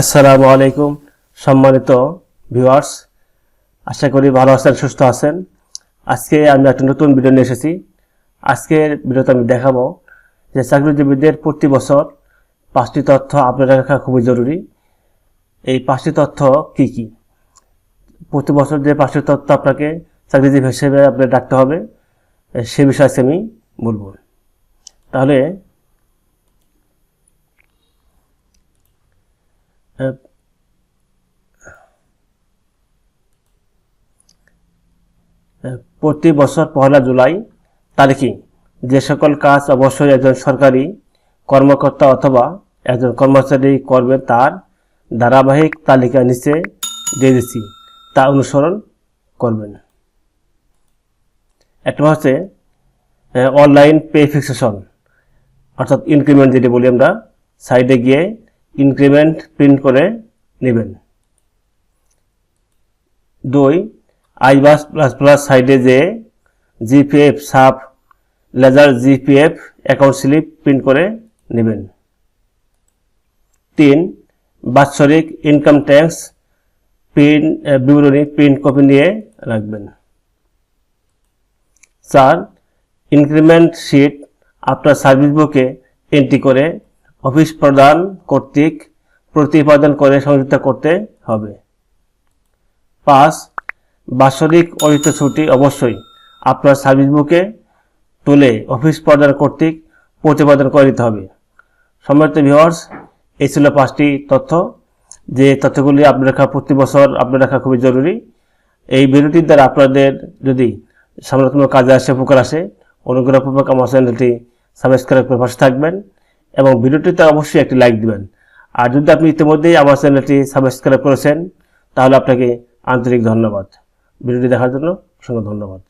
আসসালামু আলাইকুম, সম্মানিত ভিউয়ার্স আশা করি ভালো আছেন, সুস্থ আছেন। আজকে আমি একটা নতুন ভিডিও নিয়ে এসেছি। আজকের ভিডিওতে আমি দেখাবো যে চাকরিজীবীদের প্রতি বছর পাঁচটি তথ্য আপনার রাখা খুবই জরুরি। এই পাঁচটি তথ্য কি কি? প্রতি বছর যে পাঁচটি তথ্য আপনাকে চাকরিজীবী হিসেবে আপনার রাখতে হবে, সে বিষয়ে আমি বলব। তাহলে আহ, প্রতি বছর পহেলা জুলাই তারিখে যে সকল কাজ অবশ্যই একজন সরকারি কর্মকর্তা অথবা একজন কর্মচারী করবেন তার ধারাবাহিক তালিকা নিচে দিয়ে দিচ্ছি তা অনুসরণ করবেন। একটা হচ্ছে অনলাইন পে ফিক্সেশন অর্থাৎ ইনক্রিমেন্ট যেটি বলি আমরা সাইডে গিয়ে ইনক্রিমেন্ট প্রিন্ট করে নেবেন। দুই আইবাস প্লাস প্লাস সাইডে যে GPF sub ledger GPF account slip print করে নেবেন। তিন, বাৎসরিক ইনকাম ট্যাক্স প্রিন্ট বিবরণী প্রিন্ট কপি নিয়ে রাখবেন। চার ইনক্রিমেন্ট শিট আপনার সার্ভিস বুকে এন্ট্রি করে অফিস প্রদান কর্তৃক প্রতিপাদন করে সংযুক্ত করতে হবে। পাঁচ, বাৎসরিক অরিত ছুটি অবশ্যই আপনার সার্ভিস বুকে তুলে অফিস প্রদান কর্তৃক প্রতিপাদন করে দিতে হবে। সম্মানিত ভিওয়ার্স এই ছিল পাঁচটি তথ্য। যে তথ্যগুলি আপনার রাখা প্রতি বছর আপনার রাখা খুবই জরুরি। এই ভিডিওটির দ্বারা আপনাদের যদি সামনাত্ম কাজে আসে, উপকার আসে, অনুগ্রহপূর্বক আমার চ্যানেলটি সাবস্ক্রাইব করে পাশে থাকবেন। এবং ভিডিওটিতে অবশ্যই একটি লাইক দিবেন। আর যদি আপনি ইতিমধ্যেই আমার চ্যানেলটি সাবস্ক্রাইব করেছেন, তাহলে আপনাকে আন্তরিক ধন্যবাদ। ভিডিওটি দেখার জন্য অসংখ্য ধন্যবাদ।